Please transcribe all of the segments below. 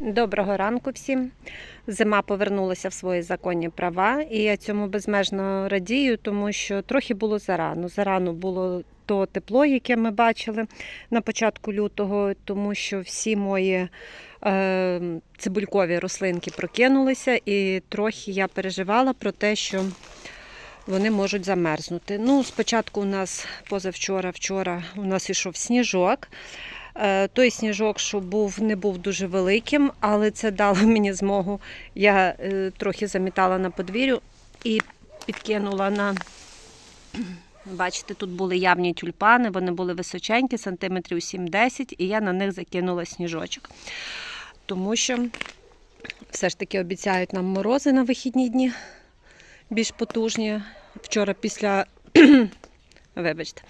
Доброго ранку всім. Зима повернулася в свої законні права, і я цьому безмежно радію, тому що трохи було зарано. Зарано було то тепло, яке ми бачили на початку лютого, тому що всі мої е, цибулькові рослинки прокинулися, і трохи я переживала про те, що вони можуть замерзнути. Ну, спочатку у нас позавчора, вчора у нас ішов сніжок. Е, Той сніжок, що був, не був дуже великим, але це дало мені змогу. Я е, трохи замітала на подвір'ю і підкинула на. Бачите, тут були явні тюльпани, вони були височенькі, сантиметрів 7-10, і я на них закинула сніжочок. Тому що все ж таки обіцяють нам морози на вихідні дні більш потужні. Вчора після Вибачте.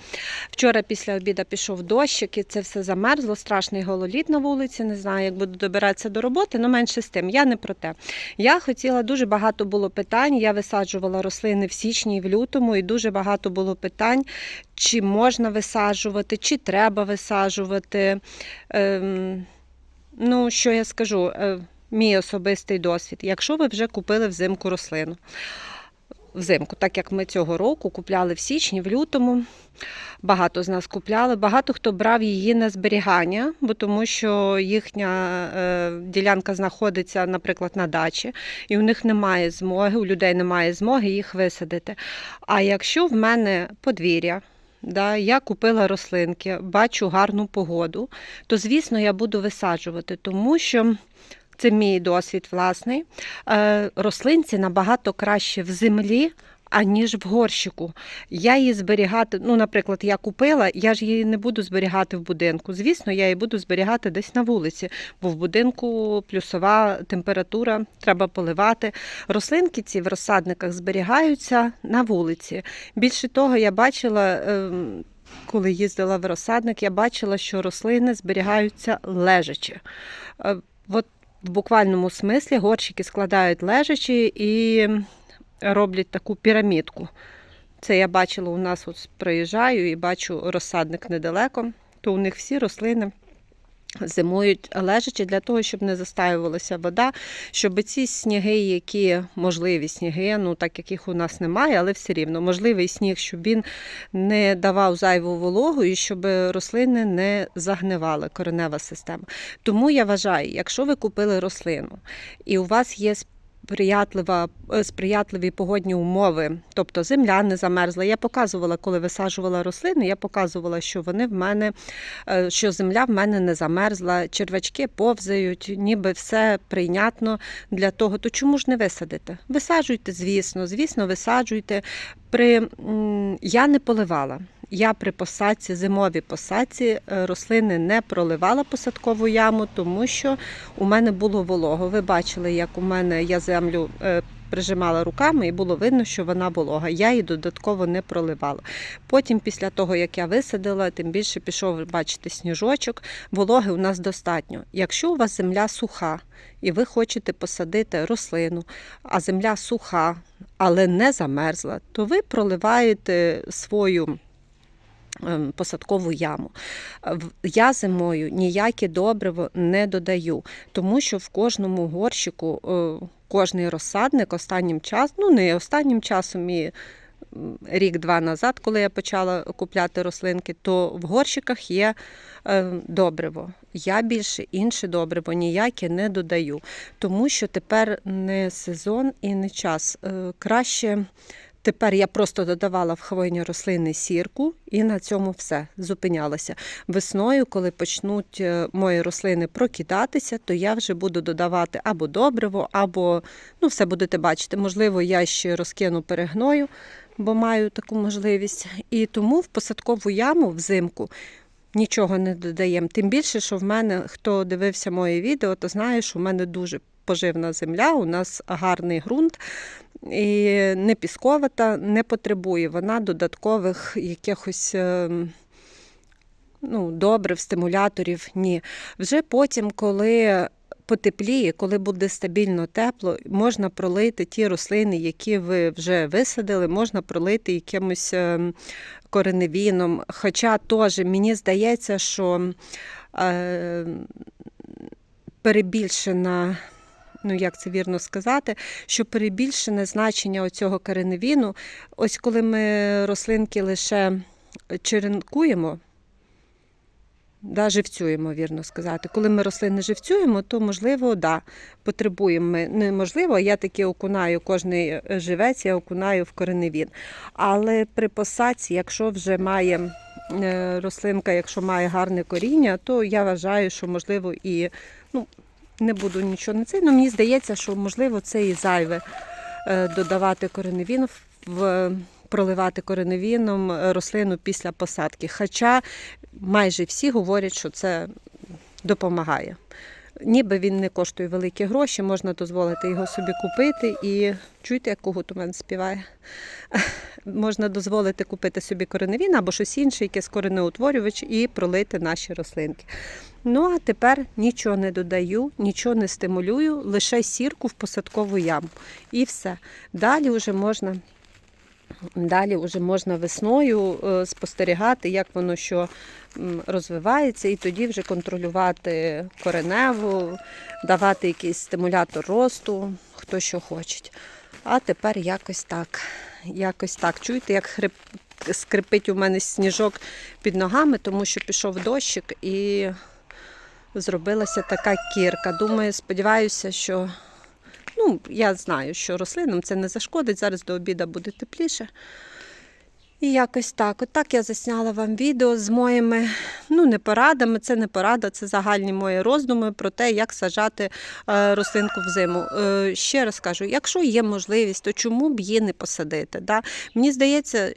Вчора після обіду пішов дощик і це все замерзло, страшний гололід на вулиці. Не знаю, як буду добиратися до роботи, але менше з тим. Я не про те. Я хотіла дуже багато було питань. Я висаджувала рослини в січні і в лютому, і дуже багато було питань, чи можна висаджувати, чи треба висаджувати. Ем, ну, що я скажу, е, мій особистий досвід. Якщо ви вже купили взимку рослину взимку, так як ми цього року купляли в січні, в лютому. Багато з нас купляли, багато хто брав її на зберігання, бо тому що їхня е, ділянка знаходиться, наприклад, на дачі, і у них немає змоги, у людей немає змоги їх висадити. А якщо в мене подвір'я, да, я купила рослинки, бачу гарну погоду, то звісно я буду висаджувати, тому що це мій досвід власний. Е, Рослинці набагато краще в землі. Аніж в горщику. Я її зберігати, ну, наприклад, я купила, я ж її не буду зберігати в будинку. Звісно, я її буду зберігати десь на вулиці, бо в будинку плюсова температура, треба поливати. Рослинки ці в розсадниках зберігаються на вулиці. Більше того, я бачила. ем, Коли їздила в розсадник, я бачила, що рослини зберігаються лежачи. Е, От в буквальному смислі горщики складають лежачі і роблять таку пірамідку. Це я бачила у нас, от приїжджаю і бачу розсадник недалеко, то у них всі рослини зимують лежачі для того, щоб не застаювалася вода, щоб ці сніги, які можливі сніги, ну так як їх у нас немає, але все рівно можливий сніг, щоб він не давав зайву вологу і щоб рослини не загнивали, коренева система. Тому я вважаю, якщо ви купили рослину і у вас є сприятлива, е, сприятливі погодні умови, тобто земля не замерзла. Я показувала, коли висаджувала рослини, я показувала, що вони в мене, е, що земля в мене не замерзла, червачки повзають, ніби все прийнятно для того. То чому ж не висадити? Висаджуйте, звісно, звісно, висаджуйте. При я не поливала. Я при посадці, зимовій посадці е, рослини не проливала посадкову яму, тому що у мене було волого. Ви бачили, як у мене я землю е, прижимала руками, і було видно, що вона волога. Я її додатково не проливала. Потім, після того, як я висадила, тим більше пішов, бачите, сніжочок. Вологи у нас достатньо. Якщо у вас земля суха і ви хочете посадити рослину, а земля суха, але не замерзла, то ви проливаєте свою. Ем, Посадкову яму. Я зимою ніяке добриво не додаю, тому що в кожному горщику е, кожний розсадник останнім часом, ну не останнім часом і рік-два назад, коли я почала купляти рослинки, то в горщиках є е, добриво. Я більше інше добриво ніяке не додаю, тому що тепер не сезон і не час. Е, Краще. Тепер я просто додавала в хвойні рослини сірку і на цьому все зупинялася. Весною, коли почнуть е, мої рослини прокидатися, то я вже буду додавати або добриво, або ну, все будете бачити. Можливо, я ще розкину перегною, бо маю таку можливість. І тому в посадкову яму взимку. Нічого не додаємо. Тим більше, що в мене, хто дивився моє відео, то знає, що в мене дуже поживна земля, у нас гарний ґрунт і не пісковата, не потребує вона додаткових якихось. ем, Ну, добрив, стимуляторів, ні. Вже потім, коли потепліє, коли буде стабільно тепло, можна пролити ті рослини, які ви вже висадили, можна пролити якимось ем, кореневіном. Хоча теж мені здається, що е, перебільшена. Ну, як це вірно сказати, що перебільшене значення оцього кореневіну, ось коли ми рослинки лише черенкуємо, да, живцюємо, вірно сказати. Коли ми рослини живцюємо, то можливо, да, потребуємо ми. Неможливо, я таки окунаю кожний живець, я окунаю в кореневін. Але при посадці, якщо вже має е, рослинка, якщо має гарне коріння, то я вважаю, що можливо і ну, не буду нічого не це. Ну, мені здається, що можливо це і зайве е, додавати кореневін в-. Проливати кореневіном е, рослину після посадки. Хоча майже всі говорять, що це допомагає. Ніби він не коштує великі гроші, можна дозволити його собі купити і чуєте, як когут у мене співає. Можна дозволити купити собі кореневін або щось інше, якийсь коренеутворювач, і пролити наші рослинки. Ну а тепер нічого не додаю, нічого не стимулюю, лише сірку в посадкову яму. І все. Далі вже можна. Далі вже можна весною е, спостерігати, як воно що розвивається, і тоді вже контролювати кореневу, давати якийсь стимулятор росту, хто що хоче. А тепер якось так. Якось так. Чуєте, як хрип... скрипить у мене сніжок під ногами, тому що пішов дощик і зробилася така кірка. Думаю, сподіваюся, що Ну, я знаю, що рослинам це не зашкодить. Зараз до обіду буде тепліше. І якось так. От так я засняла вам відео з моїми ну, не порадами. Це не порада, це загальні мої роздуми про те, як сажати е, рослинку взиму. Е, ще раз кажу, якщо є можливість, то чому б її не посадити? Да? Мені здається,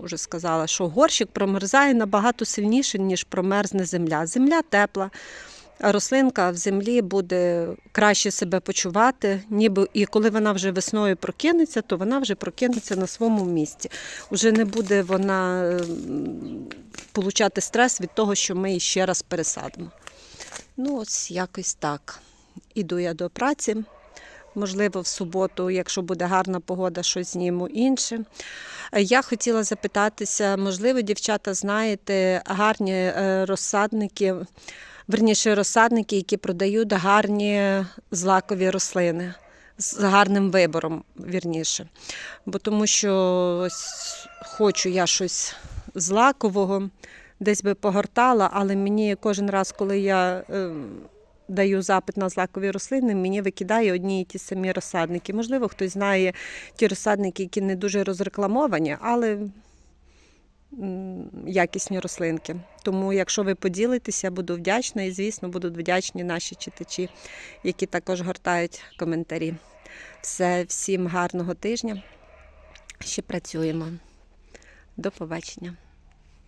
вже сказала, що горщик промерзає набагато сильніше, ніж промерзне земля. Земля тепла. Рослинка в землі буде краще себе почувати, ніби і коли вона вже весною прокинеться, то вона вже прокинеться на своєму місці. Уже не буде вона получати стрес від того, що ми її ще раз пересадимо. Ну, ось якось так. Іду я до праці. Можливо, в суботу, якщо буде гарна погода, щось зніму інше. Я хотіла запитатися, можливо, дівчата, знаєте, гарні е, розсадники, верніше розсадники, які продають гарні злакові рослини з гарним вибором, вірніше. Бо тому що хочу я щось злакового, десь би погортала, але мені кожен раз, коли я. Даю запит на злакові рослини, мені викидає одні і ті самі розсадники. Можливо, хтось знає ті розсадники, які не дуже розрекламовані, але якісні рослинки. Тому, якщо ви поділитеся, буду вдячна і, звісно, будуть вдячні наші читачі, які також гортають коментарі. Все, всім гарного тижня. Ще працюємо. До побачення.